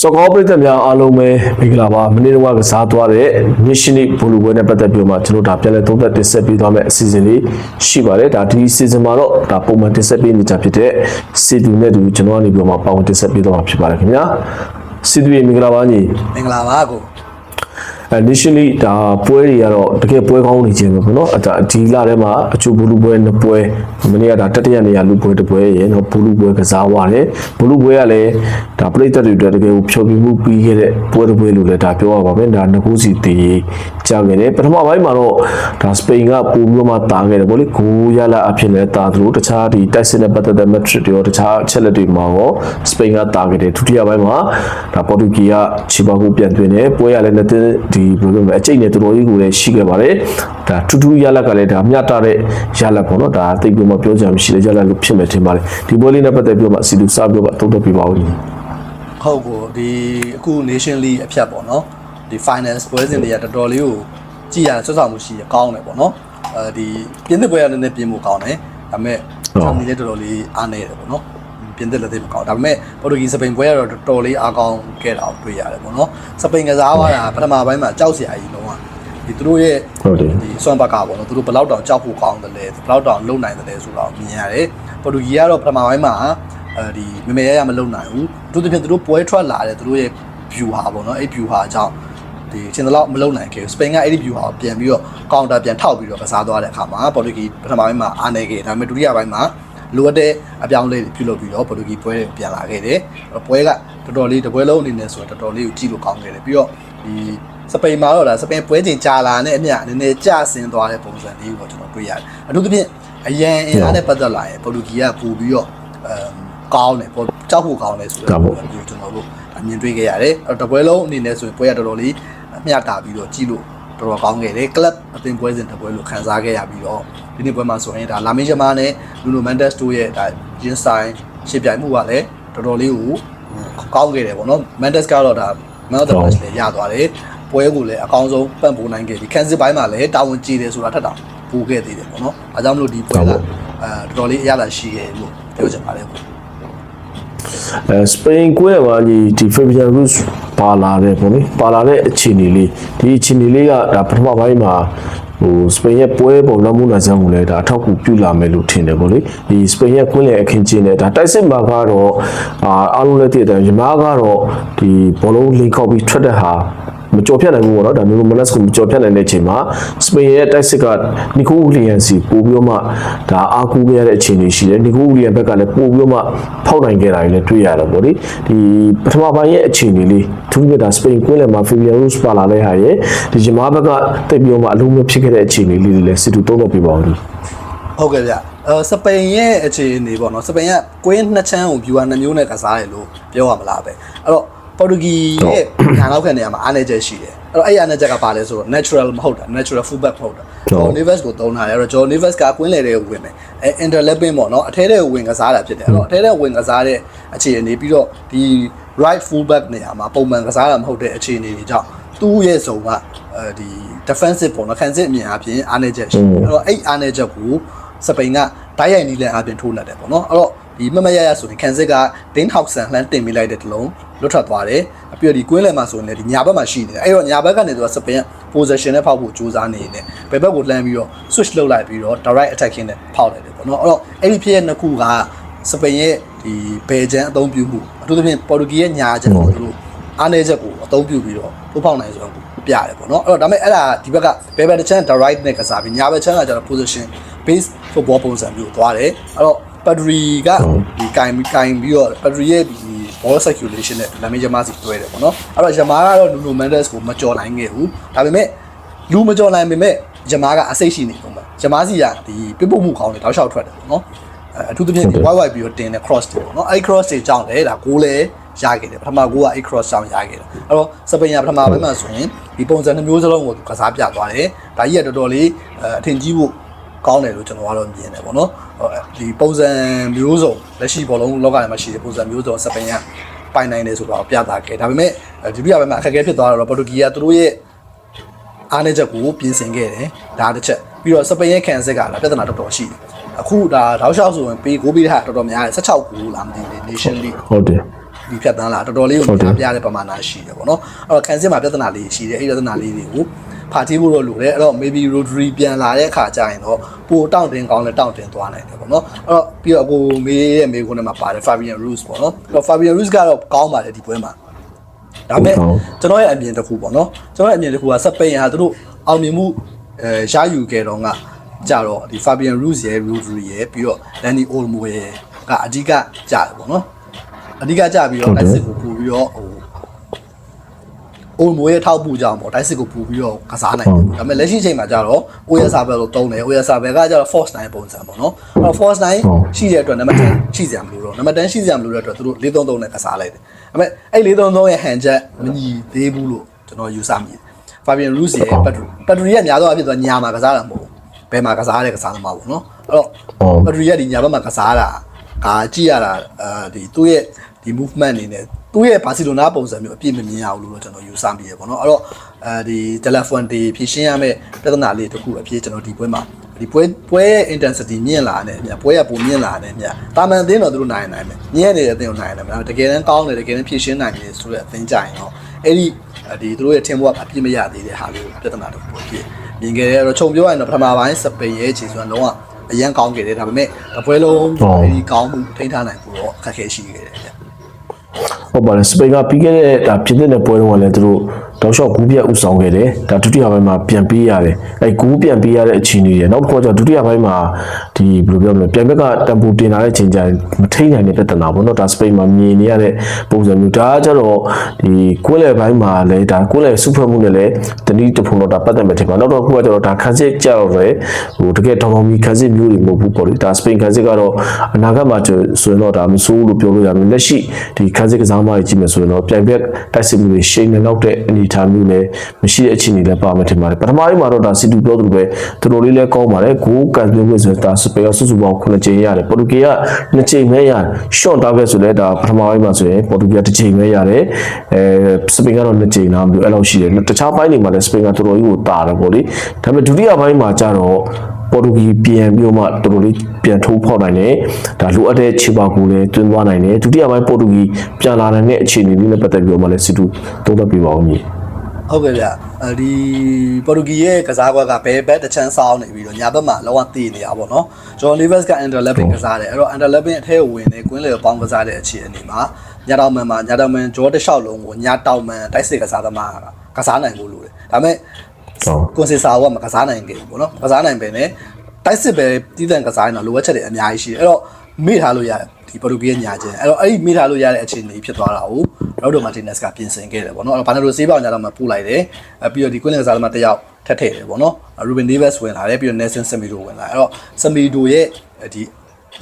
စကောပရိသတ်များအားလုံးပဲမင်္ဂလာပါမနေ့ကကစားသွားတဲ့ mission ဘူလူပွဲနဲ့ပတ်သက်ပြီးတော့မှကျွန်တော်ဒါပြန်လည်သုံးသပ်တင်ဆက်ပေးသွားမယ့်အစီအစဉ်လေးရှိပါတယ်ဒါဒီ season မှာတော့ဒါပုံမှန်တင်ဆက်ပေးနေကြဖြစ်တဲ့စီတူနဲ့တူကျွန်တော်ကနေပြီးတော့မှပါဝင်တင်ဆက်ပေးသွားမှာဖြစ်ပါတယ်ခင်ဗျာစီတူရေမင်္ဂလာပါညီမင်္ဂလာပါကို initially ဒါပွဲတွေကတော့တကယ်ပွဲကောင်းနေခြင်းပဲပေါ့နော်အဒါဒီလထဲမှာအချို့ဘူလူပွဲနှစ်ပွဲမနေ့ကဒါတတိယနေရာလူပွဲတစ်ပွဲရယ်နော်ဘူလူပွဲကစားသွားတယ်ဘူလူပွဲကလည်းဒါပရိသတ်တွေအတွက်တကယ်ကိုဖြောပြမှုပြီးခဲ့တဲ့ပွဲတစ်ပွဲလို့လည်းဒါပြောရပါမယ်ဒါနှစ်ခုစီတည်ကြာခဲ့တယ်ပထမပိုင်းမှာတော့ဒါစပိန်ကပိုပြီးတော့မှတာခဲ့တယ်ဗောလေဂိုးရလာအဖြစ်လည်းတာသလိုတခြားဒီတိုက်စစ်နဲ့ပတ်သက်တဲ့ metric တွေရောတခြားအချက်လက်တွေမှာရောစပိန်ကတာခဲ့တယ်ဒုတိယပိုင်းမှာဒါပေါ်တူဂီကချီပါကိုပြန်သွင်းတယ်ပွဲရလည်းလက်ဒီဘယ်လိုလဲအကျိတ်နဲ့တော်တော်ကြီးကိုလည်းရှိခဲ့ပါတယ်ဒါထူးထူးရလက်ကလည်းဒါမျှတတဲ့ရလက်ပေါ့နော်ဒါသိပြီးမှပြောကြမှရှိတဲ့ရလက်လို့ဖြစ်မယ်ထင်ပါတယ်ဒီပွဲလေးနဲ့ပတ်သက်ပြီးတော့မှစီလူစပြောပါအသုံးသပ်ပြပါဦးညီဟုတ်ကိုဒီအခု Nation League အဖြတ်ပေါ့နော်ဒီ finance ပွဲစဉ်တွေကတော်တော်လေးကိုကြည်ရဆွတ်ဆောင်မှုရှိရကောင်းတယ်ပေါ့နော်အဲဒီပြင်သစ်ပွဲကလည်းနည်းနည်းပြင်ဖို့ကောင်းတယ်ဒါပေမဲ့ဂျာမနီလည်းတော်တော်လေးအားနေတယ်ပေါ့နော် ပြင်သစ်လည်းသိမကောင်းဒါပေမဲ့ပေါ်တူဂီစပိန်ပွဲကတော့တော်တော်လေးအားကောင်းခဲ့တာကိုတွေ့ရတယ်ပေါ့နော်စပိန်ကစားသွားတာပထမပိုင်းမှာကြောက်စရာကြီးလုံးဝဒီသူတို့ရဲ့ဟုတ်တယ်ဒီဆွမ်ဘတ်ကပေါ့နော်သူတို့ဘယ်လောက်တောင်ကြောက်ဖို့ကောင်းတယ်လဲဘယ်လောက်တောင်လုံနိုင်တယ်လဲဆိုတော့မြင်ရတယ်ပေါ်တူဂီကတော့ပထမပိုင်းမှာအဲဒီမမေရရမလုံနိုင်ဘူးသူတို့တစ်ဖြင့်သူတို့ပွဲထွက်လာတယ်သူတို့ရဲ့ view ဟာပေါ့နော်အဲ့ view ဟာအကြောင်းဒီချင်းတလောက်မလုံနိုင်ခဲ့ဘူးစပိန်ကအဲ့ဒီ view ဟာကိုပြန်ပြီးတော့ counter ပြန်ထောက်ပြီးတော့ကစားသွားတဲ့အခါမှာပေါ်တူဂီပထမပိုင်းမှာအားနေခဲ့ဒါပေမဲ့ဒုတိယပိုင်းမှာ လိုအပ်တဲ့အပြောင်းအလဲတွေပြုလုပ်ပြီးတော့ပေါ်တူဂီပွဲတွေပြန်လာခဲ့တယ်အဲ့တော့ပွဲကတော်တော်လေးတစ်ပွဲလုံးအနေနဲ့ဆိုတော့တော်တော်လေးကိုကြည့်လို့ကောင်းခဲ့တယ်ပြီးတော့ဒီစပိန်မှာတော့ဒါစပိန်ပွဲချိန်ကြာလာတဲ့အမျှနည်းနည်းကျဆင်းသွားတဲ့ပုံစံလေးကိုကျွန်တော်တွေ့ရတယ်အထူးသဖြင့်အရန်အင်အားနဲ့ပတ်သက်လာရင်ပေါ်တူဂီကပို့ပြီးတော့အမ်ကောင်းတယ်ပေါ့ကြောက်ဖို့ကောင်းတယ်ဆိုတော့ကျွန်တော်တို့မြင်တွေ့ခဲ့ရတယ်အဲ့တော့တပွဲလုံးအနေနဲ့ဆိုရင်ပွဲကတော်တော်လေးမျှတာပြီးတော့ကြည့်လို့ တော်တော်ကောင်းခဲ့တယ်ကလပ်အသင်းပွဲစဉ်တစ်ပွဲလို့ခံစားခဲ့ရပြီးတော့ဒီနေ့ပွဲမှာဆိုရင်ဒါလာမင်းယမားနဲ့လူနိုမန်ဒက်စ်တို့ရဲ့ဒါဂျင်းဆိုင်ရှင်းပြိုင်မှုကလည်းတော်တော်လေးကိုကောင်းခဲ့တယ်ပေါ့နော်မန်ဒက်စ်ကတော့ဒါ man of the match လည်းရသွားတယ်ပွဲကိုလည်းအကောင်းဆုံးပံ့ပိုးနိုင်ခဲ့ဒီခန်းစစ်ပိုင်းမှာလည်းတာဝန်ကြီးတယ်ဆိုတာထပ်တာပို့ခဲ့သေးတယ်ပေါ့နော်အဲကြောင့်မလို့ဒီပွဲကအဲတော်တော်လေးအရသာရှိခဲ့လို့ပြောချင်ပါတယ်ပေါ့အဲစပိန်ကွဲမှာညီဒီ Fabian Ruiz ပါလာတဲ့ပေါ့လေပါလာတဲ့အခြေအနေလေးဒီအခြေအနေလေးကဒါပထမပိုင်းမှာဟိုစပိန်ရဲ့ပွဲပုံနောက်မှုနိုင်စမ်းကိုလည်းဒါအထောက်အကူပြုလာမယ်လို့ထင်တယ်ပေါ့လေဒီစပိန်ရဲ့ကွင်းလေအခင်းကျင်းတဲ့ဒါတိုက်စစ်မှာကတော့အာအားလုံးလည်းသိတယ်ညီမကတော့ဒီဘောလုံးလင်ခောက်ပြီးထွက်တဲ့ဟာ မကြော်ဖြတ်နိုင်ဘူးပေါ့နော်ဒါမျိုးမနက်စကိုမကြော်ဖြတ်နိုင်တဲ့အချိန်မှာစပိန်ရဲ့တိုက်စစ်ကနီကိုဝီလီယန်စီပို့ပြီးတော့မှဒါအားကိုးခဲ့ရတဲ့အခြေအနေရှိတယ်နီကိုဝီလီယန်ဘက်ကလည်းပို့ပြီးတော့မှဖောက်နိုင်ခဲ့တာတွေလည်းတွေ့ရတယ်ပေါ့လေဒီပထမပိုင်းရဲ့အခြေအနေလေးသူတို့ကဒါစပိန်ကွင်းလယ်မှာဖီဗီယန်ရုစ်ပါလာတဲ့ဟာရဲ့ဒီဂျမားဘက်ကတိတ်ပြီးတော့မှအလုံးမဖြစ်ခဲ့တဲ့အခြေအနေလေးတွေလည်းစစ်တူသုံးတော့ပြပါဦးလို့ဟုတ်ကဲ့ဗျအဲစပိန်ရဲ့အခြေအနေပေါ့နော်စပိန်ကကွင်းနှစ်ချမ်းကို viewer နှမျိုးနဲ့ကစားတယ်လို့ပြောရမလားပဲအဲ့တော့ ပေါ်တူဂီရဲ့ညာနောက်ခံနေရာမှာအားနည်းချက်ရှိတယ်အဲ့တော့အဲ့အားနည်းချက်ကဘာလဲဆိုတော့ natural မဟုတ်တာ natural fullback မဟုတ်တာ John Neves ကိုသုံးတာလေအဲ့တော့ John Neves ကကွင်းလေတဲ့ဝင်မယ်အဲ interlapping ပေါ့နော်အထဲထဲဝင်ကစားတာဖြစ်တယ်အဲ့တော့အထဲထဲဝင်ကစားတဲ့အခြေအနေပြီးတော့ဒီ right fullback နေရာမှာပုံမှန်ကစားတာမဟုတ်တဲ့အခြေအနေတွေကြောင့်သူ့ရဲ့ဇုံကအဲဒီ defensive ပေါ့နော်ခံစစ်အမြင်အပြင်အားနည်းချက်ရှိတယ်အဲ့တော့အဲ့အားနည်းချက်ကိုစပိန်ကဓာတ်ရိုက်နီးလန်အပြင်ထိုးလိုက်တယ်ပေါ့နော်အဲ့တော့ ဒီမမရရဆိုရင်ခံစစ်ကဒင်းဟောက်ဆန်လှမ်းတင်မိလိုက်တဲ့တလုံးလွတ်ထွက်သွားတယ်အပြီးတော့ဒီကွင်းလယ်မှာဆိုရင်လည်းဒီညာဘက်မှာရှိနေတယ်အဲ့တော့ညာဘက်ကနေသူကစပိန်က possession နဲ့ဖောက်ဖို့ကြိုးစားနေတယ်ဘယ်ဘက်ကိုလှမ်းပြီးတော့ switch လုပ်လိုက်ပြီးတော့ direct attacking နဲ့ဖောက်လိုက်တယ်ပေါ့နော်အဲ့တော့အဲ့ဒီဖြစ်ရဲ့နှစ်ခုကစပိန်ရဲ့ဒီဒီဘယ်ချန်အသုံးပြုမှုအထူးသဖြင့်ပေါ်တူဂီရဲ့ညာချက်ကိုသူတို့အားနည်းချက်ကိုအသုံးပြုပြီးတော့ထိုးဖောက်နိုင်ဆိုတော့ပြရတယ်ပေါ့နော်အဲ့တော့ဒါပေမဲ့အဲ့ဒါဒီဘက်ကဘယ်ဘက်တစ်ချမ်း direct နဲ့ကစားပြီးညာဘက်ချမ်းကကျတော့ position base football ပုံစံမျိုးသွားတယ်အဲ့တော့ battery ကဒီကင်ကင်ပြီးတော့ battery ရဲ့ဒီ ball circulation နဲ့ damage ဂျမားစီတွဲတယ်ပေါ့နော်အဲ့တော့ဂျမားကတော့ Nuno Mendes ကိုမကြော်နိုင်ခဲ့ဘူးဒါပေမဲ့လူမကြော်နိုင်ပေမဲ့ဂျမားကအစိတ်ရှိနေပုံပဲဂျမားစီကဒီပြပုတ်မှုခေါင်းတွေတောက်လျှောက်ထွက်တယ်ပေါ့နော်အဲအထူးသဖြင့်ဒီ wide wide ပြီးတော့တင်တဲ့ cross တွေပေါ့နော်အဲ့ cross တွေကြောင့်လေဒါကိုလည်းရခဲ့တယ်ပထမကိုကအဲ့ cross ကြောင့်ရခဲ့တယ်အဲ့တော့စပိန်ကပထမပိုင်းမှာဆိုရင်ဒီပုံစံတစ်မျိုးစလုံးကိုကစားပြသွားတယ်ဒါကြီးကတော်တော်လေးအထင်ကြီးဖို့ ကောင်းတယ်လို့ကျွန်တော်ကတော့မြင်တယ်ပေါ့နော်ဟိုဒီပုံစံမျိုးစုံလက်ရှိဘောလုံးလောကထဲမှာရှိတဲ့ပုံစံမျိုးစုံစပင်ကပိုင်နိုင်တယ်ဆိုတော့ပြသခဲ့ဒါပေမဲ့ဒီပြရပိုင်းမှာအခက်အခဲဖြစ်သွားတော့ပေါ်တူဂီကသူတို့ရဲ့အားနည်းချက်ကိုပြင်ဆင်ခဲ့တယ်ဒါတစ်ချက်ပြီးတော့စပင်ရဲ့ခံစစ်ကလည်းပြဿနာတော်တော်ရှိတယ်အခုဒါတောက်လျှောက်ဆိုရင်ပေးကိုပေးတဲ့ဟာတော်တော်များတယ်16ကူလာမသိဘူး Nation League ဟုတ်တယ်ဒီဖြတ်တန်းလာတော်တော်လေးကိုပြပြတဲ့ပမာဏရှိတယ်ပေါ့နော်အဲ့တော့ခံစစ်မှာပြဿနာလေးရှိတယ်အဲ့ဒီပြဿနာလေးတွေကို ဖာတီးဖို့တော့လိုတယ်အဲ့တော့ maybe Rodri ပြန်လာတဲ့အခါကျရင်တော့ပိုတောင့်တင်ကောင်းလဲတောင့်တင်သွားနိုင်တယ်ပေါ့နော်အဲ့တော့ပြီးတော့အခုမေးရဲ့မေးခွန်းထဲမှာပါတယ် Fabian Ruiz ပေါ့နော်အဲ့တော့ Fabian Ruiz ကတော့ကောင်းပါတယ်ဒီပွဲမှာဒါပေမဲ့ကျွန်တော်ရဲ့အမြင်တစ်ခုပေါ့နော်ကျွန်တော်ရဲ့အမြင်တစ်ခုကစပိန်ဟာသူတို့အောင်မြင်မှုအဲရယူခဲ့တော့ကကြတော့ဒီ Fabian Ruiz ရဲ့ Rodri ရဲ့ပြီးတော့ Dani Olmo ရဲ့ကအဓိကကြတယ်ပေါ့နော်အဓိကကြပြီးတော့တိုက်စစ်ကိုပူပြီးတော့ဟို အိုမိုရဲ့ထောက်ပူကြောင်ပေါ့တိုက်စစ်ကိုပူပြီးတော့ကစားနိုင်တယ်ဒါပေမဲ့လက်ရှိချိန်မှာကျတော့ OS server လို့တုံးတယ် OS server ကကျတော့ force 9ပုံစံပေါ့နော်အဲ့တော့ force 9ရှိတဲ့အတွက်နံပါတ်10ရှိစရာမလိုတော့နံပါတ်10ရှိစရာမလိုတဲ့အတွက်သူတို့433နဲ့ကစားလိုက်တယ်ဒါပေမဲ့အဲ့433ရဲ့ hand jet မညီသေးဘူးလို့ကျွန်တော်ယူဆမိတယ် Fabian Ruiz ရဲ့ battery battery ကများတော့အဖြစ်တော့ညာမှာကစားတာမဟုတ်ဘူးဘယ်မှာကစားတဲ့ကစားသမားပေါ့နော်အဲ့တော့ဘက်ထရီကဒီညာဘက်မှာကစားတာဒါကြည့်ရတာအဲဒီသူ့ရဲ့ဒီ movement အနေနဲ့ သူ့ရဲ့ဘာစီလိုနာပုံစံမျိုးအပြည့်မမြင်ရဘူးလို့တော့ကျွန်တော်ယူဆမိရပေါ့နော်အဲ့တော့အဲဒီ telephone တွေဖြည့်ရှင်းရမယ့်ပြဿနာလေးတစ်ခုအပြည့်ကျွန်တော်ဒီပွဲမှာဒီပွဲပွဲရဲ့ intensity မြင့်လာတယ်မြတ်ပွဲရပုံမြင့်လာတယ်မြတ်တာမန်အသင်းတော့သူတို့နိုင်နိုင်မယ်မြင့်နေတဲ့အသင်းကိုနိုင်နိုင်မယ်တကယ်တမ်းကောင်းတယ်တကယ်တမ်းဖြည့်ရှင်းနိုင်တယ်ဆိုတဲ့အသင်းကြရင်တော့အဲ့ဒီဒီသူတို့ရဲ့ team work အပြည့်မရသေးတဲ့ဟာလေးကိုပြဿနာတစ်ခုအပြည့်မြင်ခဲ့ရတော့ခြုံပြောရရင်တော့ပထမပိုင်းစပိန်ရဲ့ခြေစွမ်းလုံးဝအရန်ကောင်းခဲ့တယ်ဒါပေမဲ့တပွဲလုံးဒီကောင်းမှုထိန်းထားနိုင်ဖို့တော့အခက်အခဲရှိခဲ့တယ်ဗျ ဟုတ်ပါတယ်စပိန်ကပြီးခဲ့တဲ့ဒါဖြစ်တဲ့ပွဲတုန်းကလည်းသူတို့ တောက်လျှောက်ဂူးပြတ်ဥဆောင်ခဲ့တယ်ဒါဒုတိယပိုင်းမှာပြန်ပေးရတယ်အဲဂူးပြန်ပေးရတဲ့အခြေအနေတွေနောက်တစ်ခါကျဒုတိယပိုင်းမှာဒီဘယ်လိုပြောမလဲပြန်ဘက်ကတမ်ပူတင်လာတဲ့ချိန်ကျရင်မထိန်နိုင်တဲ့ပြဿနာပေါ့နော်ဒါစပိန်မှာမြင်နေရတဲ့ပုံစံမျိုးဒါကကျတော့ဒီကွဲလေပိုင်းမှာလည်းဒါကွဲလေစုဖွဲ့မှုနဲ့လည်းတနည်းတစ်ဖုံတော့ဒါပတ်သက်မယ်ထင်ပါနောက်တော့ခုကကျတော့ဒါခန်းစစ်ကြတော့ပဲဟိုတကယ်တော်တော်မီခန်းစစ်မျိုးတွေမဟုတ်ဘူးပေါ့လေဒါစပိန်ခန်းစစ်ကတော့အနာဂတ်မှာဆိုရင်တော့ဒါမဆိုးလို့ပြောလို့ရမယ်လက်ရှိဒီခန်းစစ်ကစားမကြီးကြည့်မယ်ဆိုရင်တော့ပြန်ပြက်တိုက်စစ်မှုတွေရှိနေတော့တဲ့အနေအထားမျိုးလည်းမရှိတဲ့အခြေအနေလည်းပါမယ်ထင်ပါတယ်ပထမပိုင်းမှာတော့ဒါစီတူပြောသလိုပဲတော်တော်လေးလည်းကောင်းပါတယ်ဂိုးကန်ပြည့်ဆိုဒါစပိန်ကစုစုပေါင်း9ချိန်ရတယ်ပေါ်တူဂီက2ချိန်ပဲရတယ် short target ဆိုလဲဒါပထမပိုင်းမှာဆိုရင်ပေါ်တူဂီက1ချိန်ပဲရတယ်အဲစပိန်ကတော့2ချိန်လားမသိဘူးအဲ့လောက်ရှိတယ်တခြားပိုင်းတွေမှာလည်းစပိန်ကတော်တော်ကြီးကိုတာတယ်ပေါ့လေဒါပေမဲ့ဒုတိယပိုင်းမှာကျတော့ပေါ်တူဂီပြန်ပြီးတော့မှတော်တော်လေးပြန်ထိုးဖောက်နိုင်တယ်ဒါလိုအပ်တဲ့ခြေပါကူလည်းတွင်းသွားနိုင်တယ်ဒုတိယပိုင်းပေါ်တူဂီပြန်လာနိုင်တဲ့အခြေအနေလေးနဲ့ပတ်သက်ပြီးတော့မှလည်းစစ်တူသုံးသပ်ပြပါဦးညီ ဟုတ်ကဲ့ဗျအဲဒီပေါ်တူဂီရဲ့ကစားကွက်ကဘယ်ဘက်တစ်ချမ်းဆောင်းနေပြီးတော့ညာဘက်မှာလောကတည်နေတာပေါ့နော်ဂျွန်လီဗက်စ်က under lapping ကစားတယ်အဲ့တော့ under lapping အထဲကိုဝင်နေကွင်းလေပေါင်းကစားတဲ့အခြေအနေမှာညာတောင်မန်မှာညာတောင်မန်ဂျောတစ်လျှောက်လုံးကိုညာတောင်မန်တိုက်စစ်ကစားသမားကကစားနိုင်ဖို့လိုတယ်ဒါပေမဲ့ဟုတ်ကွန်စီစာကမကစားနိုင်ခဲ့ဘူးပေါ့နော်မကစားနိုင်ပဲနဲ့တိုက်စစ်ပဲတည်တံ့ကစားရင်တော့လိုအပ်ချက်တွေအများကြီးရှိတယ်အဲ့တော့မေ့ထားလို့ရတယ်ဒီပေါ်တူဂီရဲ့ညာချင်းအဲ့တော့အဲ့ဒီမေ့ထားလို့ရတဲ့အခြေအနေဖြစ်သွားတာကိုရောဒိုမာတ င်နက်စ်ကပြင်ဆင်ခဲ့တယ်ပေါ့နော်အဲ့တော့ဘာနာဒိုဆေးပေါင်ညာတော့မှပို့လိုက်တယ်အဲ့ပြီးတော့ဒီကွင်းလင်ကစားသမားတစ်ယောက်ထက်ထည့်တယ်ပေါ့နော်ရူဘင်ဒေးဗစ်ဝင်လာတယ်ပြီးတော့ Nelson Semedo ဝင်လာတယ်အဲ့တော့ Semedo ရဲ့ဒီ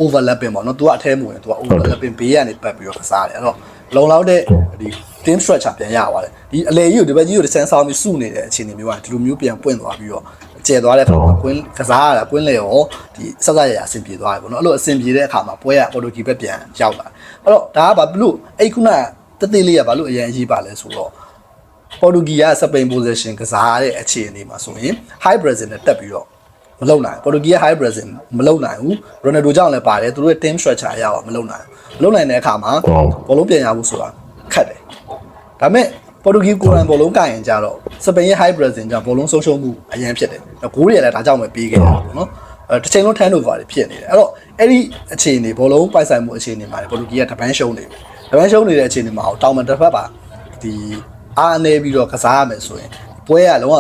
overlapping ပေါ့နော်သူကအထဲမဝင်သူက overlapping ဘေးကနေပတ်ပြီးတော့ကစားတယ်အဲ့တော့လုံလောက်တဲ့ဒီ team structure ပြန်ရသွားတယ်ဒီအလေကြီးကိုဒီဘက်ကြီးကိုတစ်ဆန်းဆောင်ပြီးစုနေတဲ့အခြေအနေမျိုးကဒီလိုမျိုးပြန်ပွင့်သွားပြီးတော့ကျဲသွားတဲ့အခါမှာကွင်းကစားရတာကွင်းလေရောဒီဆက်ဆက်ရရအဆင်ပြေသွားတယ်ပေါ့နော်အဲ့လိုအဆင်ပြေတဲ့အခါမှာပွဲကပေါ်တိုဂီဘက်ပြန်ရောက်လာအဲ့တော့ဒါကဘာလို့အဲ့ခုန တသေးလေးကဘာလို့အရင်အရေးပါလဲဆိုတော့ပေါ်တိုဂီကစပိန် position ကစားတဲ့အခြေအနေမှာဆိုရင် high brazil နဲ့တက်ပြီးတော့မလုံနိုင်ပေါ်တိုဂီက high brazil မလုံနိုင်ဘူးရိုနယ်ဒိုကြောင့်လည်းပါတယ်သူတို့ရဲ့ team structure အရပါမလုံနိုင်ဘူးမလုံနိုင်တဲ့အခါမှာဘောလုံးပြန်ရဖို့ဆိုတာခက်တယ်ဒါပေမဲ့ပေါ်တူဂီကိုရန်ဘောလုံးကင်ရင်ကြတော့စပိန်ရဲ့ high brazil ကြောင့်ဘောလုံးဆုံးရှုံးမှုအရင်ဖြစ်တယ်။ဂိုးတွေလည်းဒါကြောင့်ပဲပေးခဲ့တာပေါ့နော်။အဲတစ်ချိန်လုံးထမ်းလို့ပါတယ်ဖြစ်နေတယ်အဲ့တော့အဲ့ဒီအခြေအနေဘောလုံးပိုက်ဆိုင်မှုအခြေအနေမှာပေါ်တူဂီကတပန်းရှုံးနေပြီ တပန်းရှုံးနေတဲ့အခြေအနေမှာတောင်မတစ်ဖက်ပါဒီအားအနေပြီးတော့ကစားရမယ်ဆိုရင်ပွဲကလုံးဝ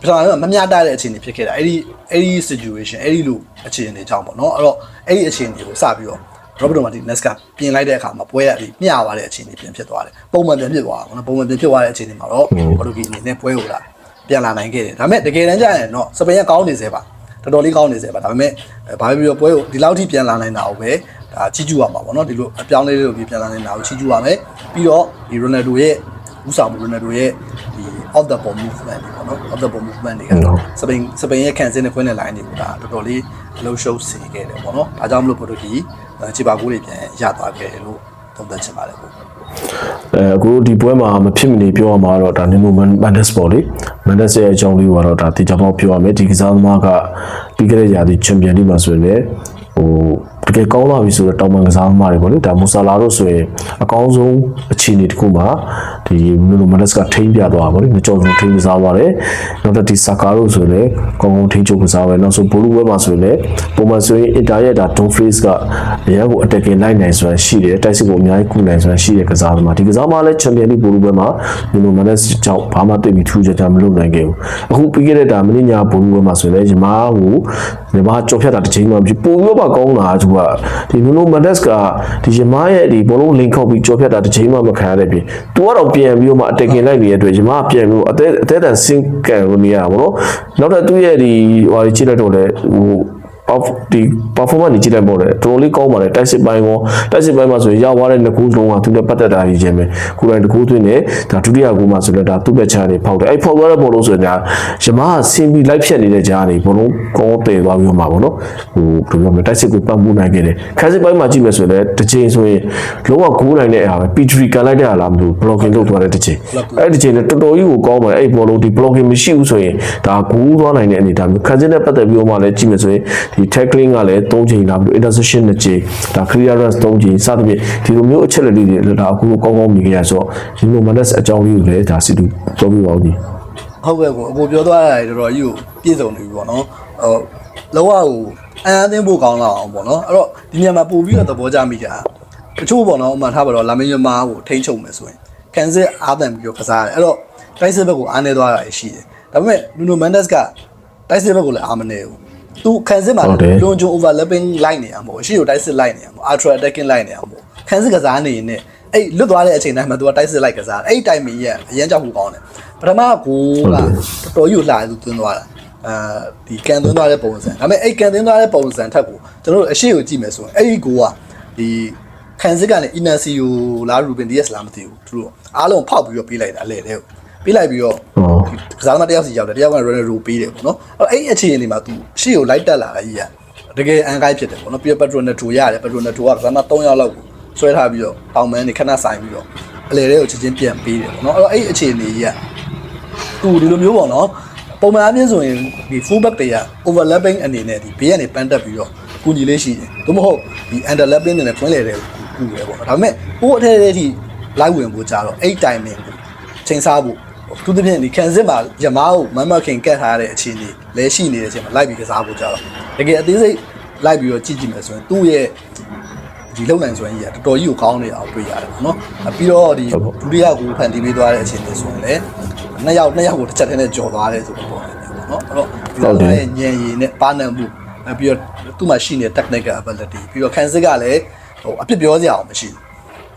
ပထမဆုံးမမျှတတဲ့အခြေအနေဖြစ်ခဲ့တာအဲ့ဒီအဲ့ဒီ situation အဲ့ဒီလိုအခြေအနေကြောင့်ပေါ့နော်အဲ့တော့အဲ့ဒီအခြေအနေကိုစပြီးတော့ Roberto Martinez ကပြင်လိုက်တဲ့အခါမှာပွဲရပြီးမျှသွားတဲ့အခြေအနေပြင်ဖြစ်သွားတယ်ပုံမှန်ပြင်ဖြစ်သွားတာပေါ့နော်ပုံမှန်ပြင်ဖြစ်သွားတဲ့အခြေအနေမှာတော့ပေါ်တူဂီအနေနဲ့ပွဲကိုလာပြန်လာနိုင်ခဲ့တယ်ဒါပေမဲ့တကယ်တမ်းကျရင်တော့စပိန်ကကောင်းနေသေးပါတော်တော်လေးကောင်းနေသေးပါဒါပေမဲ့ဘာပဲပြောပွဲကိုဒီလောက်ထိပြန်လာနိုင်တာကိုပဲ ဒါချီးကျူးရမှာပေါ့နော်ဒီလိုအပြောင်းလဲလေးလိုပြန်လာနိုင်တာကိုချီးကျူးရမယ်ပြီးတော့ဒီ Ronaldo ရဲ့ဥဆောင်မှု Ronaldo ရဲ့ဒီ off the ball movement တွေပေါ့နော် off the ball movement တွေကစပိန်စပိန်ရဲ့ခံစင်းနဲ့ခွင်းတဲ့ line တွေကိုဒါတော်တော်လေးအလုံးရှုပ်စေခဲ့တယ်ပေါ့နော်ဒါကြောင့်မလို့ပေါ်တူဂီခြေပါကူးတွေပြန်ရသွားခဲ့တယ်လို့သုံးသပ်ချင်ပါတယ်ပေါ့အဲအခုဒီပွဲမှာမဖြစ်မနေပြောရမှာတော့ဒါနီနိုမန်ဒက်စ်ပေါ့လေမန်ဒက်စ်ရဲ့အကြောင်းလေးကတော့ဒါတေချာပေါက်ပြောရမယ်ဒီကစားသမားကပြီးခဲ့တဲ့ရာသီချန်ပီယံလိမှာဆိုရင်လည်းဟို တကယ်ကောင်းလာပြီဆိုတော့တောင်ပန်ကစားသမားတွေပေါ့လေဒါမူဆာလာတို့ဆိုရင်အကောင်းဆုံးအခြေအနေတစ်ခုမှာဒီနီနိုမန်ဒက်စ်ကထိန်းပြသွားတာပေါ့လေမကြောက်ဘူးထိန်းကစားသွားတယ်နောက်တော့ဒီဆာကာတို့ဆိုရင်လည်းကောင်းကောင်းထိန်းချုပ်ကစားပဲနောက်ဆိုဘိုလူဘဲမှာဆိုရင်လည်းပုံမှန်ဆိုရင်အင်တာရဲ့ဒါဒွန်ဖရေးစ်ကအရင်ကအတက်ကင်လိုက်နိုင်ဆိုတာရှိတယ်တိုက်စစ်ကိုအများကြီးကုနိုင်ဆိုတာရှိတဲ့ကစားသမားဒီကစားသမားလည်းချန်ပီယံလိဘိုလူဘဲမှာနီနိုမန်ဒက်စ်ကြောင့်ဘာမှတိတ်ပြီးထူးခြားခြားမလုပ်နိုင်ခဲ့ဘူးအခုပြီးခဲ့တဲ့ဒါမင်းညာဘိုလူဘဲမှာဆိုရင်လည်းယမားကိုယမားကြော်ဖြတ်တာတစ်ချိန်မှမရှိပိုပြီးတော့ကောင်းတာသူကဒီနီနိုမန်ဒက်စ်ကဒီယမားရဲ့ဒီဘောလုံးလင်ခောက်ပြီးကြော်ဖြတ်တာတစ်ချိန်မှမခံရတဲ့ပြင်သူကတော့ပြန်ပြီးတော့မှအတက်ကင်လိုက်နေတဲ့အတွက်ယမားပြန်ပြီးတော့အသေးအသေးတန်စင်ကန်လို့နေရတာပေါ့နော်နောက်တော့သူ့ရဲ့ဒီဟိုကြည့်လိုက်တော့လေဟို off ဒီ performance ကြီးကြည့်လိုက်ပေါ့လေတော်တော်လေးကောင်းပါတယ်တိုက်စစ်ပိုင်းရောတိုက်စစ်ပိုင်းမှာဆိုရင်ရောက်သွားတဲ့နှစ်ခုလုံးကသူနဲ့ပတ်သက်တာကြီးချင်းပဲကိုယ်တိုင်တကူသွင်းနေဒါဒုတိယကူမှာဆိုတော့ဒါသူ့ဘက်ချာနေဖောက်တယ်အဲ့ဖောက်သွားတဲ့ဘောလုံးဆိုရင်ဒါရမကဆင်းပြီးလိုက်ဖြတ်နေတဲ့ကြားနေဘောလုံးကောင်းတည်သွားပြီးတော့မှာပေါ့နော်ဟိုဘယ်လိုပြောမလဲတိုက်စစ်ကိုပတ်မှုနိုင်ခဲ့တယ်ခန်းစစ်ပိုင်းမှာကြည့်မယ်ဆိုရင်လည်းတစ်ချိန်ဆိုရင်လုံးဝဂိုးနိုင်တဲ့အားပဲ P3 ကန်လိုက်တဲ့အားလားမလို့ blocking လုပ်သွားတဲ့တစ်ချိန်အဲ့ဒီချိန်နဲ့တော်တော်ကြီးကိုကောင်းပါတယ်အဲ့ဘောလုံးဒီ blocking မရှိဘူးဆိုရင်ဒါဂိုးသွားနိုင်တဲ့အနေအထားမျိုးခန်းစစ်နဲ့ပတ်သက်ပြီးတော့မှလည်းကြည့်မယ်ဆိုရင်ဒီ tackling ကလည်း3ချိန်လာပြီး interception 2ချိန်ဒါ clearance 3ချိန်စသဖြင့်ဒီလိုမျိုးအချက်လက်လေးတွေဒါအခုကောင်းကောင်းမြင်ခဲ့ရဆိုတော့ဒီလို Manes အကြောင်းလေးကိုလည်းဒါစီတူပြောပြပါဦးကြီးဟုတ်ကဲ့ကိုအကိုပြောသွားတာတော်တော်ကြီးကိုပြည့်စုံနေပြီပေါ့နော်ဟိုလောကကိုအန်အသင်းဖို့ကောင်းလာအောင်ပေါ့နော်အဲ့တော့ဒီညမှာပို့ပြီးတော့သဘောကျမိကြတချို့ပေါ့နော်အမှန်ထားပါတော့လာမင်းရမားကိုထိန်းချုပ်မယ်ဆိုရင်ကန်စစ်အားတန်ပြီးတော့ကစားတယ်အဲ့တော့တိုက်စစ်ဘက်ကိုအားနေသွားတာရှိတယ်ဒါပေမဲ့နူနိုမန်ဒက်စ်ကတိုက်စစ်ဘက်ကိုလည်းအားမနေဘူး သူခံစစ်မှာလွန်ကျွန်း overlapping လိုက်နေရမှာပေါ့အရှိကိုတိုက်စစ်လိုက်နေရမှာ ultra attacking လိုက်နေရမှာခံစစ်ကစားနေရင်လည်းအဲ့လွတ်သွားတဲ့အချိန်တိုင်းမှာသူကတိုက်စစ်လိုက်ကစားအဲ့ဒီတိုင်မီရဲ့အရန်ကြောက်ဖို့ကောင်းတယ်ပထမကိုကတော်တော်ကြီးကိုလှသူသွင်းသွားတာအဲဒီကန်သွင်းသွားတဲ့ပုံစံဒါပေမဲ့အဲ့ကန်သွင်းသွားတဲ့ပုံစံထက်ကိုကျွန်တော်တို့အရှိကိုကြည့်မယ်ဆိုရင်အဲ့ဒီကိုကဒီခံစစ်ကနေ Inacio လာ Ruben Diaz လာမသိဘူးသူတို့အားလုံးဖောက်ပြီးတော့ပြေးလိုက်တာအလဲတဲ့ ပေးလိုက်ပြီးတော့ကစားသမားတယောက်စီရောက်တယ်တယောက်ကရနယ်ရိုပေးတယ်ပေါ့နော်အဲ့အဲ့ဒီအခြေအနေမှာ तू ရှေ့ကိုလိုက်တက်လာတာကြီးရတကယ်အန်ကိုက်ဖြစ်တယ်ပေါ့နော်ပြီးတော့ပက်ထရိုနက်ထူရတယ်ပက်ထရိုနက်ထူကကစားသမား3ယောက်လောက်ကိုဆွဲထားပြီးတော့တောင်မန်းနေခဏဆိုင်ပြီးတော့အလေတွေကိုချက်ချင်းပြန်ပေးတယ်ပေါ့နော်အဲ့တော့အဲ့ဒီအခြေအနေကြီးက तू ဒီလိုမျိုးပေါ့နော်ပုံမှန်အပြင်ဆိုရင်ဒီ full back တွေက overlapping အနေနဲ့ဒီဘေးကနေပန်းတက်ပြီးတော့ကူညီလေးရှိတယ်သို့မဟုတ်ဒီ underlapping နဲ့တွင်းလေတဲ့ကူရယ်ပေါ့ဒါပေမဲ့ဟိုအထက်ထဲထိ live ဝင်ဖို့ကြတော့အဲ့ timing ကိုချိန်စားဖို့ သူတစ်ပြင်းဒီခံစစ်မှာယမားကိုမမခင်ကတ်ထားတဲ့အခြေအနေလဲရှိနေတဲ့အချိန်မှာလိုက်ပြီးကစားဖို့ကြတော့တကယ်အသေးစိတ်လိုက်ပြီးတော့ကြည့်ကြည့်မယ်ဆိုရင်သူ့ရဲ့ဒီလုံနိုင်စွမ်းကြီးကတော်တော်ကြီးကိုကောင်းနေအောင်တွေ့ရတယ်ပေါ့နော်။ပြီးတော့ဒီဒုတိယကိုဖန်တီးပေးသွားတဲ့အခြေအနေဆိုရင်လည်းနှစ်ယောက်နှစ်ယောက်ကိုတစ်ချက်တည်းနဲ့ကြော်သွားတယ်ဆိုတော့ပေါ့နော်။အဲ့တော့ဒီလိုရဲ့ညံရည်နဲ့ပါနံမှုပြီးတော့သူ့မှာရှိနေတဲ့ technical ability ပြီးတော့ခံစစ်ကလည်းဟိုအပြစ်ပြောစရာအောင်မရှိဘူး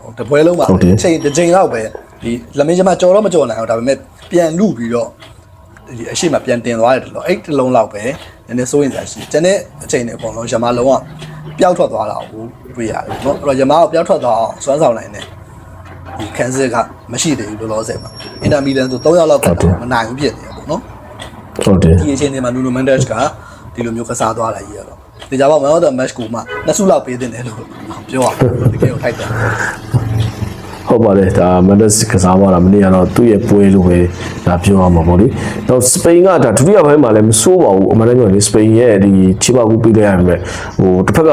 ။ဟိုတပွဲလုံးမှာချိန်တစ်ချိန်လောက်ပဲ ဒီလက်မင်းချမကြော်တော့မကြော်နိုင်အောင်ဒါပေမဲ့ပြန်လူပြီးတော့ဒီအရှိမပြန်တင်သွားတယ်လို့အဲ့တလုံးလောက်ပဲနည်းနည်းစိုးရင်စရာရှိကျန်တဲ့အချိန်တွေအကုန်လုံးရမလုံးကပျောက်ထွက်သွားတာကိုတွေ့ရတယ်เนาะအဲ့တော့ရမကပျောက်ထွက်သွားအောင်စွမ်းဆောင်နိုင်တယ်ဒီကန်စစ်ကမရှိသေးဘူးလောလောဆယ်မှာအင်တာမီလန်ဆို3ယောက်လောက်ကမနိုင်ဘူးဖြစ်နေတယ်ပေါ့နော် ဟုတ်တယ် ဒီအချိန်တွေမှာနူနိုမန်ဒက်စ်ကဒီလိုမျိုးကစားသွားတာကြီးရတော့ဒီကြပါမန်အော်ဒ်မက်ချ်ကိုမှနှစ်စုလောက်ပေးတင်တယ်လို့ပြောရတကယ်ကိုထိုက်တယ် ဟုတ်ပါတယ်ဒါမန်ဒက်စ်ကစားသွားတာမနေ့ကတော့သူ့ရဲ့ပွဲလို့ပဲဒါပြောရမှာပေါ့လေနောက်စပိန်ကဒါဒုတိယပိုင်းမှာလည်းမစိုးပါဘူးအမှန်တမ်းပြောရင်စပိန်ရဲ့ဒီချီပါကူပြီးလိုက်ရမယ်ဟိုတစ်ဖက်က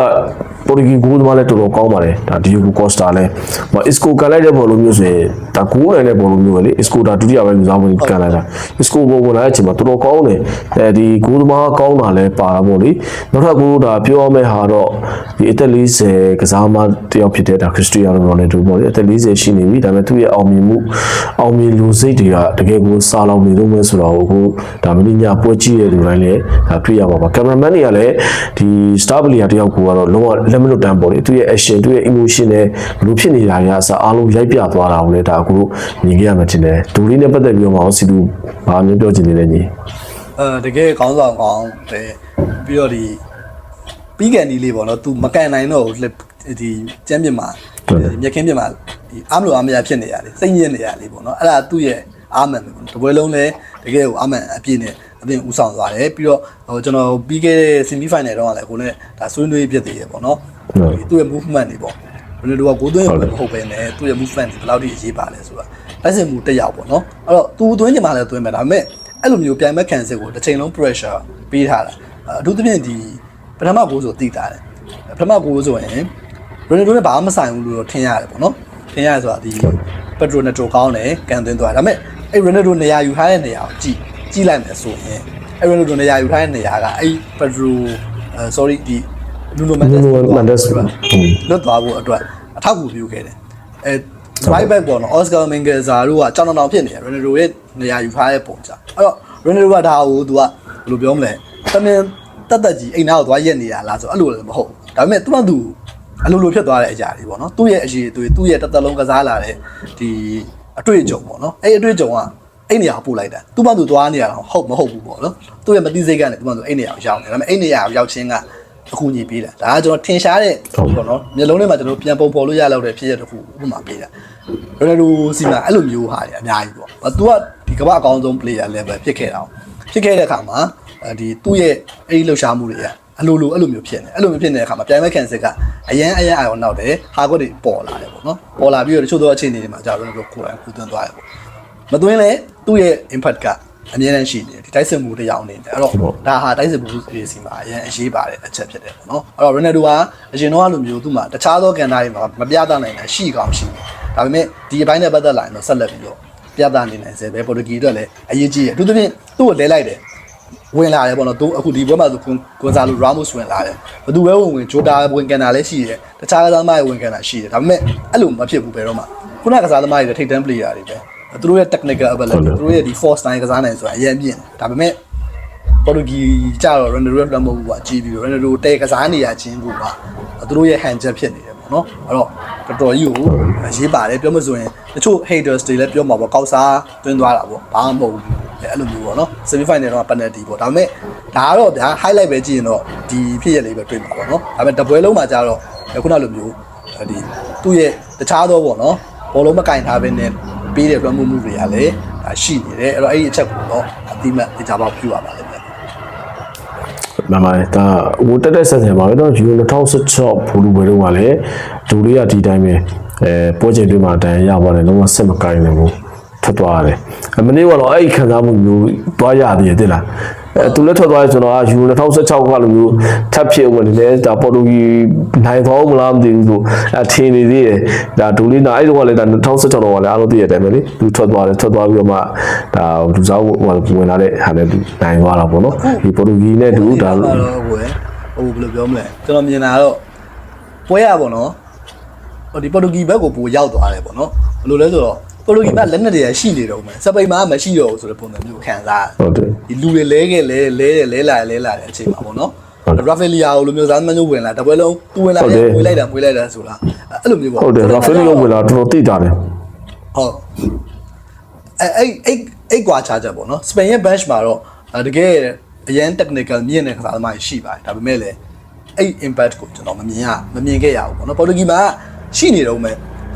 ပပေါ်တူဂီဂိုးသမားလည်းတော်တော်ကောင်းပါတယ်ဒါဒီယိုကိုကော့စတာလည်းဟိုအစ်ကိုကန်လိုက်တဲ့ဘောလုံးမျိုးဆိုရင်ဒါဂိုးနိုင်တဲ့ဘောလုံးမျိုးပဲလေအစ်ကိုဒါဒုတိယပိုင်းလူစားဝင်ကန်လိုက်တာအစ်ကိုဘောဝင်လာတဲ့အချိန်မှာတော်တော်ကောင်းတယ်အဲဒီဂိုးသမားကောင်းတာလည်းပါတာပေါ့လေနောက်ထပ်ကိုဒါပြောရမယ့်ဟာတော့ဒီအသက်40ကစားမတယောက်ဖြစ်တဲ့ဒါခရစ္စတီယာနိုရိုနယ်ဒိုပေါ့လေအသက်40ရှိနေပြီဒါပေမဲ့သူ့ရဲ့အောင်မြင်မှုအောင်မြင်လူစိတ်တွေကတကယ်ကိုစားလောင်နေတော့မဲဆိုတော့ဟိုဒါမင်းညပွဲကြည့်တဲ့လူတိုင်းလည်းဒါတွေ့ရပါပါကင်မရာမန်တွေကလည်းဒီ star player တယောက်ကိုကတော့လုံးဝလက်မလွတ်တမ်းပေါ့လေသူရဲ့ action သူရဲ့ emotion နဲ့ဘလို့ဖြစ်နေတာတွေကအစားအားလုံးရိုက်ပြသွားတာကိုလည်းဒါအခုမြင်ခဲ့ရမှတင်တယ်ဒူလေးနဲ့ပတ်သက်ပြီးတော့မှစီတူဘာမျိုးပြောချင်နေလဲညီအဲတကယ်ကောင်းဆောင်ကောင်းတယ်ပြီးတော့ဒီပြီးကန်ဒီလေးပေါ့နော် तू မကန်နိုင်တော့ဘူးဒီကျမ်းပြမှာမြက်ခင်းပြမှာဒီအားမလို့အားမရဖြစ်နေရတယ်စိတ်ညစ်နေရလေးပေါ့နော်အဲ့ဒါသူ့ရဲ့အားမှန်ပဲပေါ့တပွဲလုံးလည်းတကယ်ကိုအားမှန်အပြည့်နဲ့ အပြင်ဦးဆောင်သွားတယ်ပြီးတော့ဟိုကျွန်တော်ပြီးခဲ့တဲ့ semi final တော့လည်းကိုလည်းဒါဆွေးနွေးဖြစ်သေးရပေါ့နော်ဒီသူ့ရဲ့ movement တွေပေါ့ဘယ်လိုတော့ကိုသွင်းရမဟုတ်ပဲနဲ့သူ့ရဲ့ movement တွေဘယ်လောက်ထိအရေးပါလဲဆိုတာတိုက်စစ်မှုတက်ရောက်ပေါ့နော်အဲ့တော့ तू သွင်းချင်မှလည်းသွင်းမယ်ဒါပေမဲ့အဲ့လိုမျိုးပြန်မဲ့ခံစစ်ကိုတစ်ချိန်လုံး pressure ပေးထားတာအထူးသဖြင့်ဒီပထမကိုဆိုတည်တာတယ်ပထမကိုဆိုရင်ရိုနယ်ဒိုနဲ့ဘာမှမဆိုင်ဘူးလို့တော့ထင်ရတယ်ပေါ့နော်ထင်ရတယ်ဆိုတာဒီပက်ထရိုနယ်ဒိုကောင်းတယ်ကန်သွင်းသွားတယ်ဒါပေမဲ့အဲ့ရိုနယ်ဒိုနေရာယူထားတဲ့နေရာကိုကြည့် ကြည့်လိုက်မယ်ဆိုရင်အဲ့ရိုနယ်ဒိုနေရာယူထားတဲ့နေရာကအဲ့ပက်ထရိုအဲ sorry ဒီနူနိုမန်ဒက် Nuno Mendes လွတ်သွားဖို့အတွက်အထောက်အကူပြုခဲ့တယ်အဲ right back ပေါ့နော်အော်စကာမင်ဂယ်ဇာတို့ကကြောင်တောင်ဖြစ်နေတယ်ရိုနယ်ဒိုရဲ့နေရာယူထားတဲ့ပုံစံအဲ့တော့ရိုနယ်ဒိုကဒါကိုသူကဘယ်လိုပြောမလဲတမင်တက်တက်ကြီးအိမ်သားကိုသွားရက်နေရလားဆိုအဲ့လိုလည်းမဟုတ်ဘူးဒါပေမဲ့သူကသူအလိုလိုဖြစ်သွားတဲ့အရာတွေပေါ့နော်သူ့ရဲ့အရေးအသွေးသူ့ရဲ့တစ်သက်လုံးကစားလာတဲ့ဒီအတွေ့အကြုံပေါ့နော်အဲ့ဒီအတွေ့အကြုံက အဲ့နေရာကိုပို့လိုက်တာသူ့ဘာသူသွားနေရတာဟုတ်မဟုတ်ဘူးပေါ့နော်သူ့ရဲ့မသိစိတ်ကနေသူ့ဘာသူအဲ့နေရာကိုရောက်နေဒါပေမဲ့အဲ့နေရာကိုရောက်ချင်းကအကူအညီပေးတာဒါကကျွန်တော်ထင်ရှားတဲ့ပေါ့နော်မျိုးလုံးထဲမှာကျွန်တော်ပြန်ပုံပေါ်လို့ရလောက်တဲ့ဖြစ်ရတဲ့ခုဥပမာပေးတာရိုနယ်ဒိုစီမှာအဲ့လိုမျိုးဟာတွေအများကြီးပေါ့။သူကဒီကမ္ဘာအကောင်းဆုံး player level ဖြစ်ခဲ့တာ။ဖြစ်ခဲ့တဲ့အခါမှာဒီသူ့ရဲ့အဲ့ဒီလှုပ်ရှားမှုတွေကအလိုလိုအဲ့လိုမျိုးဖြစ်နေအဲ့လိုမျိုးဖြစ်နေတဲ့အခါမှာပြိုင်မဲ့ကန်စစ်ကအရန်အရန်အာရုံနောက်တယ်ဟာကွက်တွေပေါ်လာတယ်ပေါ့နော်ပေါ်လာပြီးတော့တချို့သောအခြေအနေတွေမှာကြာတော့ကိုယ်တိုင်ကူသွင်းသွားတယ်ပေါ့မသွင်းလဲ သူ့ရဲ့ impact ကအများတန်းရှိနေတယ်ဒီတိုက်စစ်မှုတစ်ယောက်အနေနဲ့အဲ့တော့ဒါဟာတိုက်စစ်မှုတွေစီမှာအရန်အရေးပါတဲ့အချက်ဖြစ်တယ်ပေါ့နော်အဲ့တော့ Ronaldo ကအရင်တော့လိုမျိုးသူ့မှာတခြားသောကန်တာတွေမှာမပြသနိုင်တာရှိကောင်းရှိတယ်ဒါပေမဲ့ဒီအပိုင်းနဲ့ပတ်သက်လာရင်တော့ဆက်လက်ပြီးတော့ပြသနေနိုင်စေပဲပေါ်တူဂီအတွက်လည်းအရေးကြီးတယ်အထူးသဖြင့်သူ့ကိုလဲလိုက်တယ်ဝင်လာတယ်ပေါ့နော်သူအခုဒီဘက်မှာဆိုကွန်ဆာလိုရာမိုစ်ဝင်လာတယ်ဘယ်သူပဲဝင်ဝင်ဂျိုတာဝင်ကန်တာလည်းရှိတယ်တခြားကစားသမားတွေဝင်ကန်တာရှိတယ်ဒါပေမဲ့အဲ့လိုမဖြစ်ဘူးဘယ်တော့မှခုနကစားသမားတွေထိတ်တန်း player တွေပဲ သူတို့ရဲ့ technical ability သူတို့ရဲ့ဒီ force time ကစားနိုင်ဆိုတာအရင်ပြင်းဒါပေမဲ့ပေါ်တူဂီကြတော့ Ronaldo ရဲ့ plan မဟုတ်ဘူးကအကြည့်ပြီး Ronaldo တဲကစားနေရချင်းဘူးကသူတို့ရဲ့ hand check ဖြစ်နေတယ်ပေါ့နော်အဲ့တော့တော်တော်ကြီးကိုရေးပါတယ်ပြောမဆိုရင်တချို့ haters တွေလည်းပြောမှာပေါ့ကောက်စားတွင်းသွားတာပေါ့ဘာမှမဟုတ်ဘူးအဲ့လိုမျိုးပေါ့နော် semi final တော့ penalty ပေါ့ဒါပေမဲ့ဒါကတော့ဗျာ highlight ပဲကြည့်ရင်တော့ဒီဖြစ်ရလေးပဲတွေ့မှာပေါ့နော်ဒါပေမဲ့တပွဲလုံးမှာကျတော့ခုနလိုမျိုးဒီသူ့ရဲ့တခြားသောပေါ့နော်ဘောလုံးမကင်ထားဘဲနဲ့ ပေးတဲ့လွှမ်းမိုးမှုတွေကလည်းရှိနေတယ်အဲ့တော့အဲ့ဒီအချက်ကိုတော့အတိမတ်တရားပေါက်ပြုရပါလိမ့်မယ်မမဒါဟိုတက်တက်ဆက်ဆက်ပါပဲတော့ယူ2016ဘူလူဘယ်တော့မှလည်းဒူလေးကဒီတိုင်းပဲအဲပွဲချင်းတွေမှာတန်ရပါတယ်လုံးဝဆက်မကိုင်းနိုင်ဘူးထွက်သွားတယ်အမနေ့ကတော့အဲ့ဒီခံစားမှုမျိုးသွားရသေးတယ်တဲ့လား အဲသူလည်းထွက်သွားရဆိုတော့ယူ2016ကလိုမျိုးထပ်ဖြစ်ဝင်တယ်ဒါပေါ်တူဂီနိုင်သွားမလားမသိဘူးဆိုအထင်နေသေးတယ်ဒါဒူလေးနာအဲ့တော့ကလည်းဒါ2016တော့ကလည်းအားလုံးသိရတဲ့အတိုင်းပဲလေသူထွက်သွားတယ်ထွက်သွားပြီးတော့မှဒါလူစားဝင်လာတဲ့ဟာနဲ့သူနိုင်သွားတာပေါ့နော်ဒီပေါ်တူဂီနဲ့တူဒါတော့ဟိုဟိုဘယ်လိုပြောမလဲကျွန်တော်မြင်တာတော့ပွဲရပါတော့ဟိုဒီပေါ်တူဂီဘက်ကိုပိုရောက်သွားတယ်ပေါ့နော်ဘယ်လိုလဲဆိုတော့ ပေါ်တူဂီဘက်လက်နက်တွေရှိနေတော့မယ်စပိန်မှာမရှိတော့ဘူးဆိုတဲ့ပုံစံမျိုးခံစားရဟုတ်တယ်ဒီလူတွေလဲခဲ့လဲလဲတယ်လဲလာလဲလာတဲ့အချိန်မှာပေါ့နော်ရာဖယ်လီယာကိုလိုမျိုးစားမမျိုးဝင်လာတပွဲလုံးသူဝင်လာတယ်မွေးလိုက်တာမွေးလိုက်တာဆိုလားအဲ့လိုမျိုးပေါ့ဟုတ်တယ်ရာဖယ်လီယိုဝင်လာတော်တော်တိတာတယ်ဟုတ်အဲ့အဲ့အဲ့အဲ့ကွာချာချက်ပေါ့နော်စပိန်ရဲ့ bench မှာတော့တကယ်အရန် technical မြင့်တဲ့ကစားသမားရှိပါတယ်ဒါပေမဲ့လည်းအဲ့ impact ကိုကျွန်တော်မမြင်ရမမြင်ခဲ့ရဘူးပေါ့နော်ပေါ်တူဂီမှာရှိနေတော့မယ်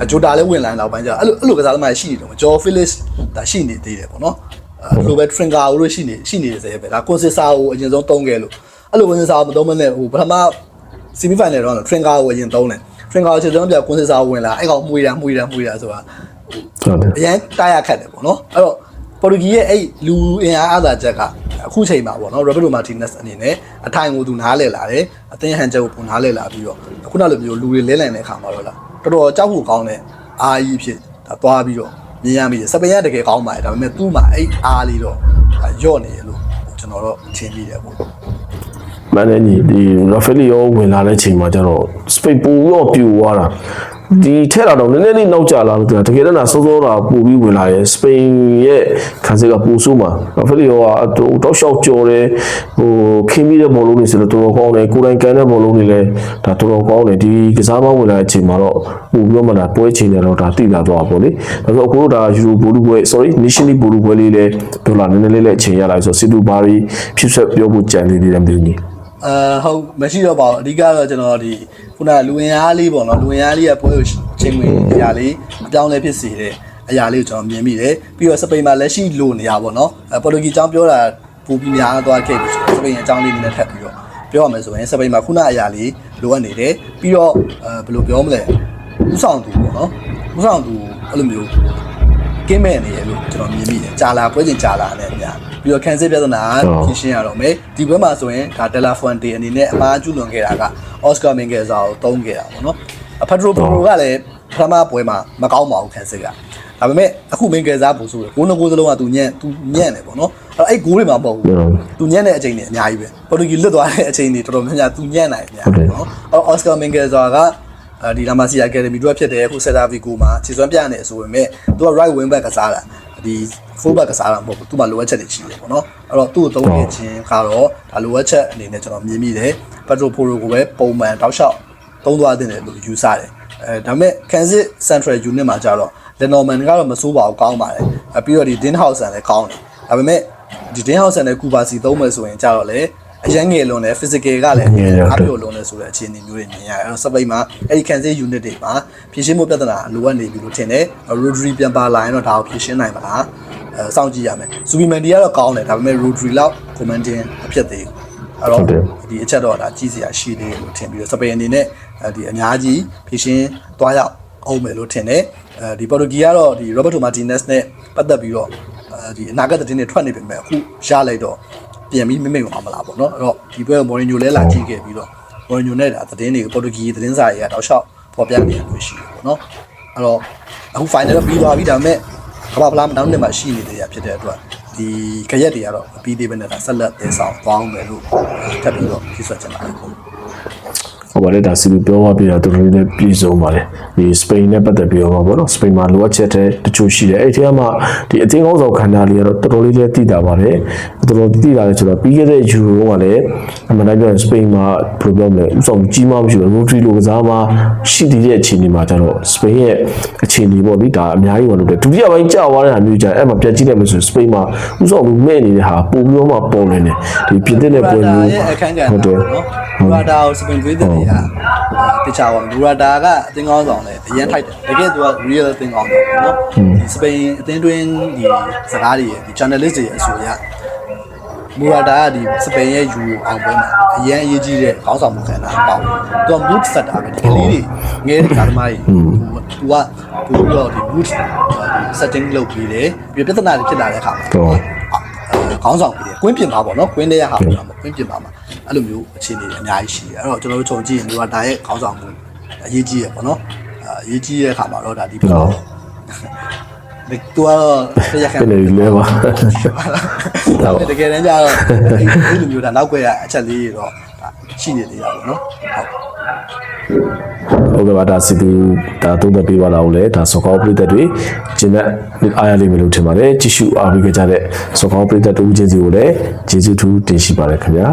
ဂျိုတာလည်းဝင်လာတော့ပိုင်းကျအဲ့လိုအဲ့လိုကစားသမားရှိနေတော့ဂျော်ဖီလစ်ဒါရှိနေသေးတယ်ပေါ့နော်အဲ့လိုပဲ Tringa ကိုလို့ရှိနေရှိနေစေပဲဒါ Consisa ကိုအရင်ဆုံးတုံးခဲ့လို့အဲ့လို Consisa ကိုမတုံးမနဲ့ဟိုပထမ semi final တော့ Tringa ကိုအရင်တုံးတယ် Tringa ကိုချက်ဆုံးပြ Consisa ကိုဝင်လာအဲ့ကောင်မှုရမှုရမှုရဆိုတာဟုတ်တယ်အရန်တားရခတ်တယ်ပေါ့နော်အဲ့တော့ပေါ်တူဂီရဲ့အဲ့လူအင်အားအားသာချက်ကအခုချိန်မှာပေါ့နော် Roberto Martinez အနေနဲ့အထိုင်ကိုသူနားလဲလာတယ်အသင်းဟန်ချက်ကိုပုံနားလဲလာပြီးတော့ခုနလိုမျိုးလူတွေလဲလန်တဲ့အခါမှာတော့လား တော်တော်ကြောက်ဖို့ကောင်းတဲ့အာကြီးဖြစ်ဒါသွားပြီးတော့မြင်ရမိတယ်စပင်ကတကယ်ကောင်းပါတယ်ဒါပေမဲ့သူ့မှာအဲ့အားလေးတော့ယော့နေရလို့ကျွန်တော်တော့ထင်မိတယ်ပေါ့မန်နေကြီးဒီရာဖယ်လီယိုဝင်လာတဲ့ချိန်မှာကျတော့စပိတ်ပူတော့ပြူသွားတာ ဒီထက်လာတော့နည်းနည်းလေးနောက်ကျလာလို့တကယ်တော့စောစောတာပူပြီးဝင်လာရဲ့စပိန်ရဲ့ခန်းစစ်ကပူဆိုးမှာရာဖယ်လီယိုကတော့တောက်လျှောက်ကြော်တယ်ဟိုခင်းပြီးတဲ့ဘောလုံးတွေဆိုတော့တော်တော်ကောင်းတယ်ကိုယ်တိုင်ကန်တဲ့ဘောလုံးတွေလည်းဒါတော်တော်ကောင်းတယ်ဒီကစားမဝင်လာတဲ့အချိန်မှာတော့ပူပြီးတော့မှလာပွဲချိန်တွေတော့ဒါတိလာတော့ပေါ့လေဒါဆိုအခုတို့ဒါယူရိုဘောလုံးပွဲ sorry national ဘောလုံးပွဲလေးလည်းဒေါ်လာနည်းနည်းလေးလည်းအချိန်ရလာဆိုစီတူဘာရီဖြစ်ဆက်ပြောဖို့ကြံနေသေးတယ်မသိဘူး အာဟုတ်မရှိတော့ပါဘူးအဓိကတော့ကျွန်တော်ဒီခုနကလူဝင်အားလေးပေါ့နော်လူဝင်အားလေးကပွဲကိုချိန်ဝင်အရာလေးအပြောင်းလဲဖြစ်စေတဲ့အရာလေးကိုကျွန်တော်မြင်မိတယ်ပြီးတော့စပိန်မှာလက်ရှိလိုနေရပါတော့နော်အဲပေါ်တူဂီအကြောင်းပြောတာပူပြီးများသွားခဲ့ပြီစပိန်အကြောင်းလေးနည်းနည်းထပ်ပြီးတော့ပြောရမယ်ဆိုရင်စပိန်မှာခုနအရာလေးလိုအပ်နေတယ်ပြီးတော့အဲဘယ်လိုပြောမလဲဥဆောင်သူပေါ့နော်ဥဆောင်သူအဲ့လိုမျိုး ကင်းမဲ့နေရလို့ကျွန်တော်မြင်မိတယ်ကြာလာပွဲစဉ်ကြာလာတယ်ဗျာပြီးတော့ကန်စစ်ပြဿနာဖြေရှင်းရတော့မယ်ဒီဘက်မှာဆိုရင်ဒါဒလာဖွန်တီအနေနဲ့အမားကျူးလွန်ခဲ့တာကအော်စကာမင်ဂယ်ဇာကိုတုံးခဲ့တာပေါ့နော်အဖက်ဒရိုပရိုကလည်းပထမပွဲမှာမကောင်းပါဘူးကန်စစ်ကဒါပေမဲ့အခုမင်ဂယ်ဇာပူဆိုရကိုနှစ်ကိုစလုံးကသူညံ့သူညံ့တယ်ပေါ့နော်အဲ့အဲ့ဂိုးတွေမှာမဟုတ်ဘူးသူညံ့တဲ့အချိန်တွေအများကြီးပဲပေါ်တူဂီလွတ်သွားတဲ့အချိန်တွေတော်တော်များများသူညံ့နိုင်တယ်များနော်အဲ့အော်စကာမင်ဂယ်ဇာကအဲ ဒီလာမာစီယာအကယ်ဒမီတို့ဖြစ်တယ်အခုဆက်တာဗီကိုမှာခြေစွမ်းပြနေဆိုပေမဲ့သူက right wing back ကစားတာဒီ full back ကစားတာမဟုတ်ဘူးသူ့မှာလိုအပ်ချက်တွေရှိတယ်ပေါ့နော်အဲ့တော့သူ့ကိုသုံးနေခြင်းကတော့ဒါလိုအပ်ချက်အနေနဲ့ကျွန်တော်မြင်မိတယ်ပက်ထရိုဖိုရိုကိုပဲပုံမှန်တောက်လျှောက်သုံးသွားတဲ့လို့ယူဆတယ်အဲဒါပေမဲ့ Kansas Central Unit မှာကျတော့ Lenormand ကတော့မစိုးပါဘူးကောင်းပါတယ်အဲပြီးတော့ဒီ Dean Hausen လည်းကောင်းတယ်ဒါပေမဲ့ဒီ Dean Hausen နဲ့ Kubasi သုံးမယ်ဆိုရင်ကျတော့လေ အရန်ငယ်လွန်တယ် physical ကလည်းအားပြောလွန်တယ်ဆိုတဲ့အခြေအနေမျိုးတွေမြင်ရတယ်အဲ့တော့စပိန်မှာအဲ့ဒီ Kansas Unit တွေမှာဖြည့်ရှင်းမှုပြဿနာလိုအပ်နေပြီလို့ထင်တယ် Rodri ပြန်ပါလာရင်တော့ဒါကိုဖြည့်ရှင်းနိုင်မလားအဲစောင့်ကြည့်ရမယ်။ Superman ကတော့ကောင်းတယ်ဒါပေမဲ့ Rodri လောက် commanding အဖြစ်သေးဘူး။အဲ့တော့ဒီအချက်တော့ဒါကြီးစရာရှိသေးတယ်လို့ထင်ပြီးတော့စပိန်အနေနဲ့ဒီအများကြီးဖြည့်ရှင်းသွားရောက်အောင်မယ်လို့ထင်တယ်။အဲဒီပေါ်တူဂီကတော့ဒီ Roberto Martinez နဲ့ပတ်သက်ပြီးတော့အဲဒီအနာဂတ်သတင်းတွေထွက်နေပေမဲ့အခုရလိုက်တော့ ပြန်ပြီးမမိတ်မှာမလားပေါ့နော်အဲ့တော့ဒီပွဲကိုမော်ရီညိုလဲလာကြည့်ခဲ့ပြီးတော့မော်ရီညိုနဲ့ဒါသတင်းတွေပေါ်တူဂီသတင်းစာတွေကတောက်လျှောက်ပေါ်ပြနေရလို့ရှိတယ်ပေါ့နော်အဲ့တော့အခု final တော့ပြီးသွားပြီဒါပေမဲ့ကမ္ဘာဖလားနောက်နှစ်မှာရှိနေသေးရဖြစ်တဲ့အတွက်ဒီခရက်တွေကတော့မပြီးသေးဘဲနဲ့ဒါဆက်လက်သင်းဆောင်သွားအောင်မယ်လို့ထပ်ပြီးတော့ဖြည့်ဆွတ်ချင်ပါတယ်ပေါ့ ဟုတ်ပါတယ်ဒါစီလူပြောသွားပြီးတော့တော်တော်လေးလည်းပြည်စုံပါတယ်ဒီစပိန်နဲ့ပတ်သက်ပြီးတော့ပေါ့နော်စပိန်မှာလိုအပ်ချက်တဲ့တချို့ရှိတယ်အဲ့ဒီထဲမှာဒီအသင်းကောင်းဆောင်ခန္ဓာလေးကတော့တော်တော်လေးလည်းတည်တာပါတယ်တော်တော်တည်တာလည်းဆိုတော့ပြီးခဲ့တဲ့ယူရိုကလည်းအမှန်တိုင်းပြောရင်စပိန်မှာဘယ်လိုပြောမလဲဥဆောင်ကြီးမှမရှိဘူးရိုထရီလိုကစားမှာရှိတည်တဲ့အခြေအနေမှာကျတော့စပိန်ရဲ့အခြေအနေပေါ့ဒီဒါအများကြီးပါလို့တယ်ဒုတိယပိုင်းကြာသွားတဲ့ဟာမျိုးကြာအဲ့မှာပြန်ကြည့်လိုက်လို့ဆိုစပိန်မှာဥဆောင်မှုမဲ့နေတဲ့ဟာပို့ပြီးတော့မှပေါ်နေတယ်ဒီပြစ်တဲ့ပွဲမျိုးရဲ့အခန်းကဏ္ဍဟုတ်တယ်နော်ဘူရာတာကိုစပင်သွေးတဲ့တွေကတခြားပါဘူရာတာကအသင်းကောင်းဆောင်လည်းအရင်ထိုက်တယ်တကယ်သူက real အသင်းကောင်းဆောင်ပေါ့နော်ဒီစပိန်အသင်းတွင်းဒီစကားတွေရဲ့ဒီ journalist တွေရဲ့အဆိုအရဘူရာတာကဒီစပိန်ရဲ့ယူအောင်ပွဲမှာအရင်အရေးကြီးတဲ့ကောင်းဆောင်မှုခံတာပေါ့သူက mood setter ပဲဒီကလေးတွေငယ်တဲ့ကားသမားတွေသူကသူပြီးတော့ဒီ mood setting လုပ်ပြီးတယ်ပြီးပြဿနာတွေဖြစ်လာတဲ့အခါမှာဟုတ်ခေါင်းဆောင်ပြီးတယ်ကွင်းပြင်ပါပေါ့နော်ကွင်းထဲရဟာပေါ့ကွင်းပြင်ပါမှာ အဲ့လိုမျိုးအခြေအနေတွေအများကြီးရှိတယ်အဲ့တော့ကျွန်တော်တို့ခြုံကြည့်ရင်ဒီကဒါရဲ့ခေါင်းဆောင်မှုအရေးကြီးရပေါ့နော်အရေးကြီးတဲ့အခါမှာတော့ဒါဒီပေါ့ဒီတူကတော့တရားခံပြန်နေလဲပါတကယ်တမ်းကျတော့ဒီလိုမျိုးဒါနောက်ွယ်ရအချက်လေးတွေတော့ဒါရှိနေသေးတာပေါ့နော်ဟုတ်ဟုတ်ကဲ့ပါဒါစီတူဒါသုံးသပ်ပေးပါတော့လေဒါစောကောပရိသတ်တွေကျင်းတဲ့အားရလိမ့်မယ်လို့ထင်ပါတယ်ကြည့်ရှုအားပေးကြတဲ့စောကောပရိသတ်တို့ချင်းစီကိုလည်းကျေးဇူးထူးတင်ရှိပါတယ်ခင်ဗျာ